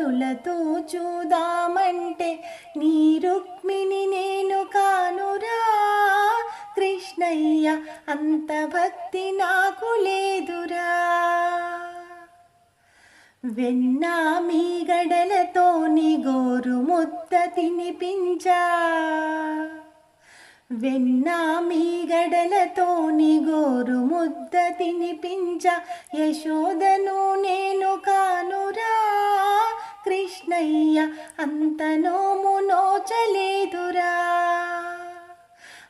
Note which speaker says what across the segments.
Speaker 1: దళాలతో చూదామంటే నీ రుక్మిణి నేను కానురా. కృష్ణయ్య అంత భక్తి నాకు లేదురా. వెన్నా మీ గడలతో నీ గోరు ముద్ద తినిపించా. వెన్నా మీ గడలతో నీ గోరు ముద్ద తినిపించ. యశోదను నేను అంత నోము నోచలేదురా.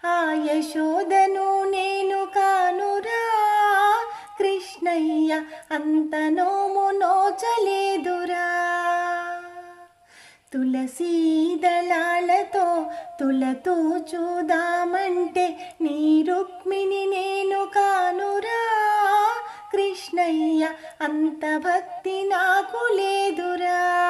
Speaker 1: ఆ యశోదను నేను కానురా. కృష్ణయ్య అంత నోము నోచలేదురా. తులసీ దళాలతో తులతూ చూదామంటే నీ రుక్మిణి నేను కానురా. కృష్ణయ్య అంత భక్తి నాకు లేదురా.